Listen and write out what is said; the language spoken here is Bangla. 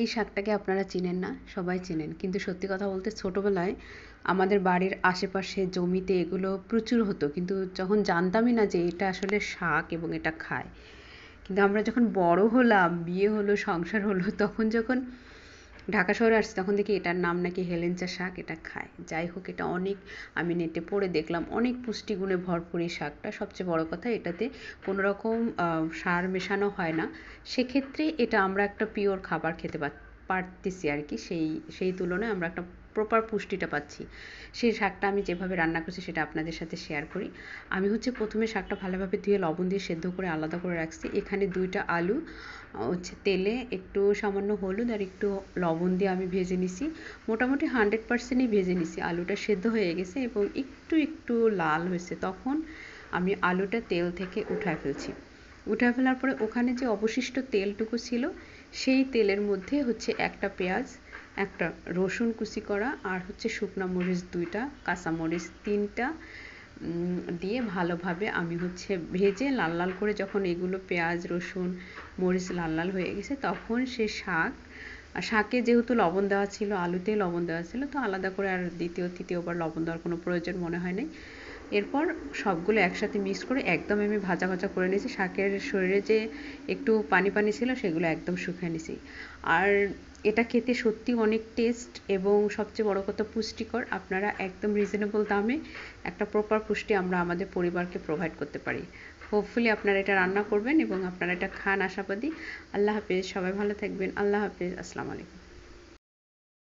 এই শাকটাকে আপনারা চেনেন না, সবাই চেনেন। কিন্তু সত্যি কথা বলতে ছোটোবেলায় আমাদের বাড়ির আশেপাশে জমিতে এগুলো প্রচুর হতো। কিন্তু যখন জানতামই না যে এটা আসলে শাক এবং এটা খায়, কিন্তু আমরা যখন বড় হলাম, বিয়ে হলো, সংসার হলো, তখন যখন ঢাকা শহরে আসছি, তখন দেখি এটার নাম নাকি হেলেঞ্চা শাক, এটা খায়। যাই হোক, এটা অনেক, আমি নেটে পড়ে দেখলাম, অনেক পুষ্টিগুণে ভরপুর এই শাকটা। সবচেয়ে বড় কথা, এটাতে কোনো রকম সার মেশানো হয় না। সেক্ষেত্রে এটা আমরা একটা পিওর খাবার খেতে পারতেছি আর কি। সেই সেই তুলনায় আমরা একটা প্রপার পুষ্টিটা পাচ্ছি। সেই শাকটা আমি যেভাবে রান্না করছি সেটা আপনাদের সাথে শেয়ার করি। আমি হচ্ছে প্রথমে শাকটা ভালোভাবে ধুয়ে লবণ দিয়ে সেদ্ধ করে আলাদা করে রাখছি। এখানে দুইটা আলু হচ্ছে তেলে একটু সামান্য হলুদ আর একটু লবণ দিয়ে আমি ভেজে নিছি। মোটামুটি হান্ড্রেড পার্সেন্টই ভেজে নিছি। আলুটা সেদ্ধ হয়ে গেছে এবং একটু একটু লাল হয়েছে। তখন আমি আলুটা তেল থেকে উঠায় ফেলছি। উঠায় ফেলার পরে ওখানে যে অবশিষ্ট তেলটুকু ছিল, সেই তেলের মধ্যে হচ্ছে একটা পেঁয়াজ একটা রসুন কুচি করা আর হচ্ছে শুকনো মরিচ দুইটা, কাঁচা মরিচ তিনটা দিয়ে ভালোভাবে আমি হচ্ছে ভেজে লাল লাল করে যখন এগুলো পেঁয়াজ, রসুন, মরিচ লাল লাল হয়ে গেছে তখন সে শাক শাকে যেহেতু লবণ দেওয়া ছিল আলুতে লবণ দেওয়া ছিল, তো আলাদা করে আর দ্বিতীয়, তৃতীয়বার লবণ দেওয়ার কোনো প্রয়োজন মনে হয় নাই। এরপর সবগুলো একসাথে মিক্স করে একদম আমি ভাজা ভাজা করে নিয়েছি। শাকের শরীরে যে একটু পানি পানি ছিল, সেগুলো একদম শুকিয়ে নিয়েছি। আর এটা খেতে সত্যি অনেক টেস্ট এবং সবচেয়ে বড় কথা পুষ্টিকর। আপনারা একদম রিজনেবল দামে একটা প্রপার পুষ্টি আমরা আমাদের পরিবারকে প্রোভাইড করতে পারি। হোপফুলি আপনারা এটা রান্না করবেন এবং আপনারা এটা খান আশাবাদী। আল্লাহ হাফেজ, সবাই ভালো থাকবেন। আল্লাহ হাফেজ, আসসালামু আলাইকুম।